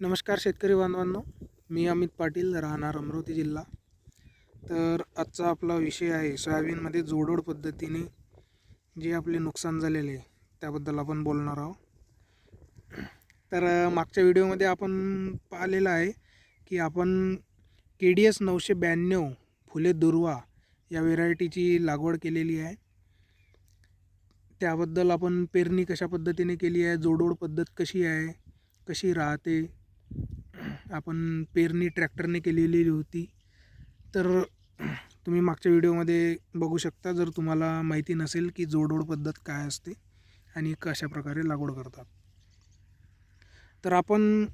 नमस्कार शेतकरी बांधवांनो मी अमित पाटील राहणार अमरावती जिल्हा. तर आजचा आपला विषय आहे सोयाबीनमध्ये जोडोड पद्धतीने जे आपले नुकसान झालेले आहे त्याबद्दल आपण बोलणार आहोत. तर मागच्या व्हिडिओमध्ये आपण पाहिलेलं आहे की आपण के डी एस नऊशे ब्याण्णव फुले दुर्वा या व्हेरायटीची लागवड केलेली आहे. त्याबद्दल आपण पेरणी कशा पद्धतीने केली आहे जोडोड पद्धत कशी आहे कशी राहते आपण पेरणी ट्रॅक्टरने केलेली होती. तर तुम्ही मागच्या व्हिडिओमध्ये बघू शकता जर तुम्हाला माहिती नसेल की जोडोड पद्धत काय असते आणि कशा प्रकारे लागवड करतात. तर आपण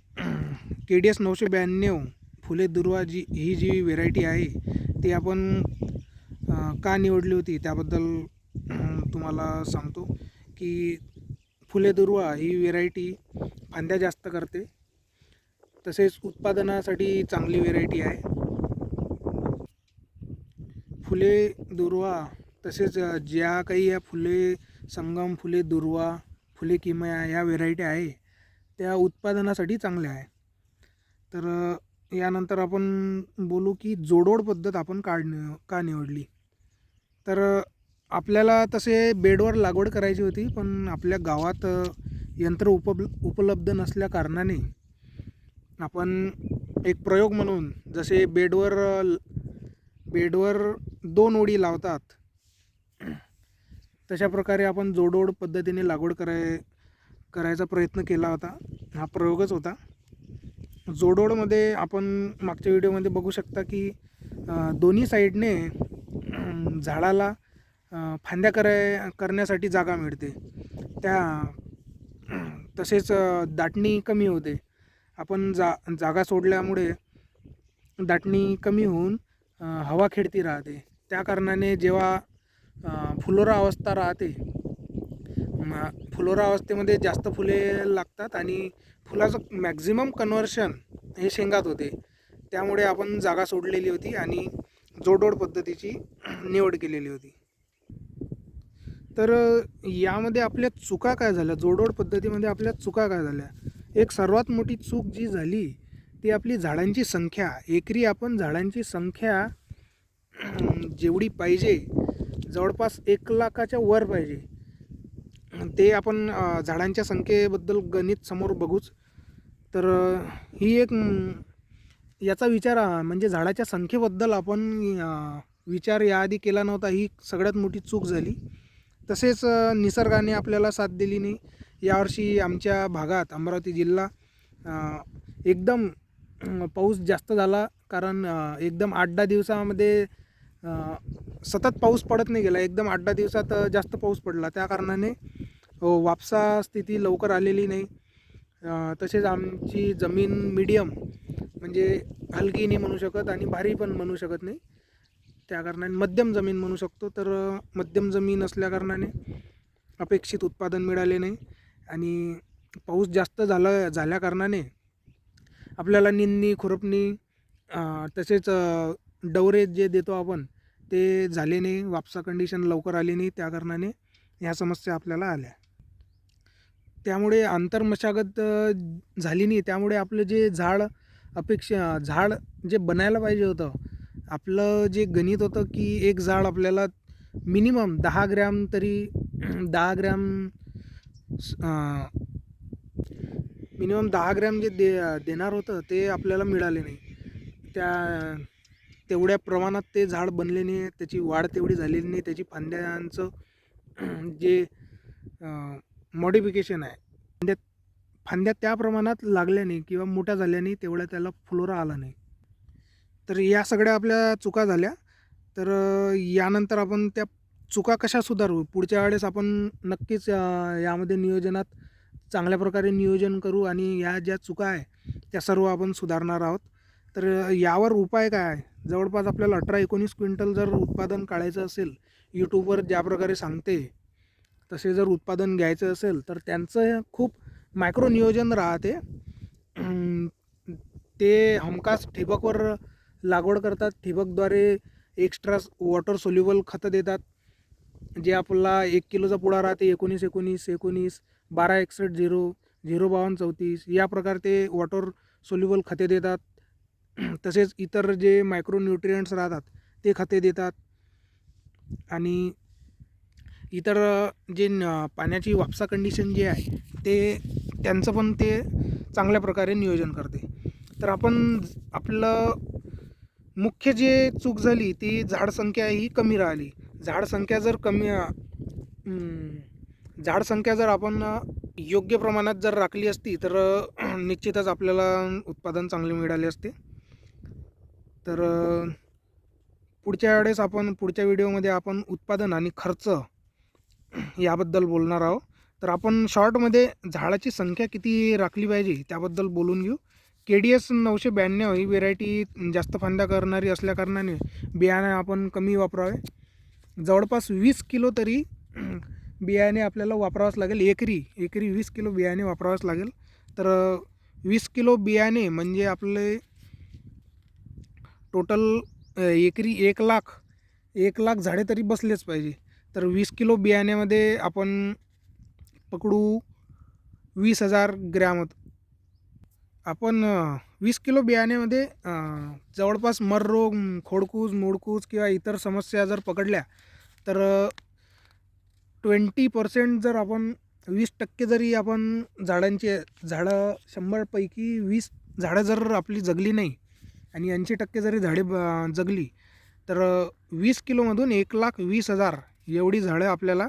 के डी एस नऊशे ब्याण्णव फुले दुर्वा जी ही जी व्हेरायटी आहे ती आपण का निवडली होती त्याबद्दल तुम्हाला सांगतो की फुले दुर्वा ही व्हेरायटी फांद्या जास्त करते. तसेच उत्पादनासाठी चांगली व्हेरायटी आहे. फुले दुर्वा तसेच ज्या काही या फुले संगम फुले दुर्वा फुले किमया या व्हेरायटी आहे त्या उत्पादनासाठी चांगल्या आहे. तर यानंतर आपण बोलू की जोडोड पद्धत आपण काढ का निवडली? तर आपल्याला तसे बेडवर लागवड करायची होती पण आपल्या गावात यंत्र उपब उपलब्ध नसल्या कारणाने आपण एक प्रयोग म्हणून जसे बेडवर ल- बेडवर दोन ओळी लावतात तशा प्रकारे आपण जोडोड पद्धतीने लागवड कराय करायचा प्रयत्न केला होता. हा प्रयोगच होता. जोडोडमध्ये आपण मागच्या व्हिडिओमध्ये बघू शकता की दोन्ही साईडने झाडाला फांद्या कराय करण्यासाठी जागा मिळते. त्या तसेच दाटणी कमी होते. आपण जा जागा सोडल्यामुळे दाटणी कमी होऊन हवा खेळती राहते. त्या कारणाने जेव्हा फुलोरा अवस्था राहते फुलोरा अवस्थेमध्ये जास्त फुले लागतात आणि फुलाचं मॅक्झिमम कन्व्हर्शन हे शेंगात होते. त्यामुळे आपण जागा सोडलेली होती आणि जोडोड पद्धतीची निवड केलेली होती. तर यामध्ये आपल्या चुका काय झाल्या? जोडोड पद्धतीमध्ये आपल्या चुका काय झाल्या? एक सर्वात मोठी चूक जी झाली ती आपली झाडांची संख्या. एकरी आपण झाडांची संख्या जेवढी पाहिजे जवळपास एक लाखाच्या वर पाहिजे. ते आपण झाडांच्या संख्येबद्दल गणित समोर बघूच. तर ही एक याचा विचार म्हणजे झाडाच्या संख्येबद्दल आपण विचार याआधी केला नव्हता. ही सगळ्यात मोठी चूक झाली. तसेच निसर्गाने आपल्याला साथ दिली नाही. यावर्षी आमच्या भागात अमरावती जिल्हा एकदम पाऊस जास्त झाला कारण एकदम आठ दहा दिवसामध्ये सतत पाऊस पडत नाही गेला. एकदम आठ दहा दिवसात जास्त पाऊस पडला. त्या कारणाने हो, वापसा स्थिती लवकर आलेली नाही. तसेच आमची जमीन मीडियम म्हणजे हलकी नाही म्हणू शकत आणि भारी पण म्हणू शकत नाही. त्या कारणाने मध्यम जमीन म्हणू शकतो. तर मध्यम जमीन असल्याकारणाने अपेक्षित उत्पादन मिळाले नाही. आणि पाऊस जास्त झाला झाल्याकारणाने आपल्याला निंदणी खुरपणी तसेच डवरे जे देतो आपण ते झाले नाही वापसा कंडिशन लवकर आली नाही त्या कारणाने ह्या समस्या आपल्याला आल्या. त्यामुळे आंतरमशागत मशागत झाली नाही. त्यामुळे आपलं जे झाड अपेक्षा झाड जे बनायला पाहिजे होतं आपलं जे गणित होतं की एक झाड आपल्याला मिनिमम दहा ग्रॅम तरी दहा ग्रॅम मिनिमम दहा ग्रॅम जे दे देणार होतं ते आपल्याला मिळाले नाही. त्या तेवढ्या प्रमाणात ते झाड बनले नाही त्याची वाढ तेवढी झालेली नाही त्याची फांद्यांचं जे मॉडिफिकेशन आहे फांद्या फांद्या त्या प्रमाणात लागल्या नाही किंवा मोठ्या झाल्या नाही तेवढ्या त्याला फ्लोरा आला नाही. तर या सगळ्या आपल्या चुका झाल्या. तर यानंतर आपण त्या चुका कशा सुधारू? पुढच्या वेळेस आपण नक्कीच यामध्ये नियोजनात चांगल्या प्रकारे नियोजन करू आणि या ज्या चुका आहे त्या सर्व आपण सुधारणार आहोत. तर यावर उपाय काय आहे? जवळपास आपल्याला अठरा एकोणीस क्विंटल जर उत्पादन काढायचं असेल यूट्यूबवर ज्या प्रकारे सांगते तसे जर उत्पादन घ्यायचं असेल तर त्यांचं खूप मायक्रो नियोजन राहते. ते हमखास ठिबकवर लागवड करतात. ठिबकद्वारे एक्स्ट्रा वॉटर सोल्युबल खतं देतात. जे आपला एक किलोचा पुडा राहते एकोणीस एकोणीस एकोणीस बारा एकसष्ट झिरो झिरो बावन्न चौतीस या प्रकारे ते वॉटर सोल्युबल खते देतात. तसेच इतर जे मायक्रो न्यूट्रियंट्स राहतात ते खते देतात. आणि इतर जे न पाण्याची वापसा कंडिशन जी आहे ते त्यांचं पण ते चांगल्या प्रकारे नियोजन करते. तर आपण आपलं मुख्य जे चूक झाली ती झाड संख्या ही कमी राहिली. झाड संख्या जर कमी झाड संख्या जर आपण योग्य प्रमाणात जर राखली असती तर निश्चितच आपल्याला उत्पादन चांगले मिळाले असते. तर पुढच्या वेळेस आपण पुढच्या व्हिडिओमध्ये आपण उत्पादन आणि खर्च याबद्दल बोलणार आहोत. तर आपण शॉर्टमध्ये झाडाची संख्या किती राखली पाहिजे त्याबद्दल बोलून घेऊ. के डी एस नऊशे ब्याण्णव ही व्हेरायटी जास्त फांद्या करणारी असल्याकारणाने बियाणे आपण कमी वापरावे. जवळपास वीस किलो तरी बियाणे आपल्याला वापरावंच लागेल. एकरी एकरी वीस किलो बियाणे वापरावंच लागेल. तर वीस किलो बियाणे म्हणजे आपले टोटल एकरी एक लाख एक लाख झाडे तरी बसलेच पाहिजे. तर वीस किलो बियाण्यामध्ये आपण पकडू वीस हजार ग्रॅम आपण वीस किलो बियाण्यामध्ये जवळपास मररोग खोडकूज मोडकूज किंवा इतर समस्या जर पकडल्या तर ट्वेंटी पर्सेंट जर आपण वीस टक्के जरी आपण झाडांचे झाडं शंभरपैकी वीस झाडं जर आपली जगली नाही आणि ऐंशी टक्के जरी झाडे ब- जगली तर वीस किलोमधून एक लाख वीस हजार एवढी झाडं आपल्याला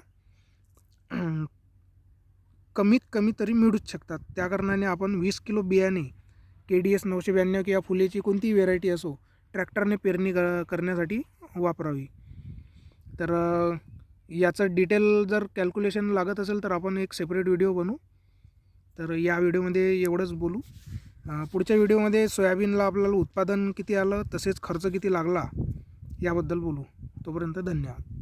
कमीत कमी तरी मिळूच शकतात. त्या कारणाने आपण वीस किलो बियाणे के डी एस नऊशे ब्याण्णव किंवा फुलेची कोणतीही व्हेरायटी असो ट्रॅक्टरने पेरणी क करण्यासाठी वापरावी. तर याचं डिटेल जर कॅल्क्युलेशन लागत असेल तर आपण एक सेपरेट व्हिडिओ बनवू. तर या व्हिडिओमध्ये एवढंच बोलू. पुढच्या व्हिडिओमध्ये सोयाबीनला आपल्याला उत्पादन किती आलं तसेच खर्च किती लागला याबद्दल बोलू. तोपर्यंत धन्यवाद.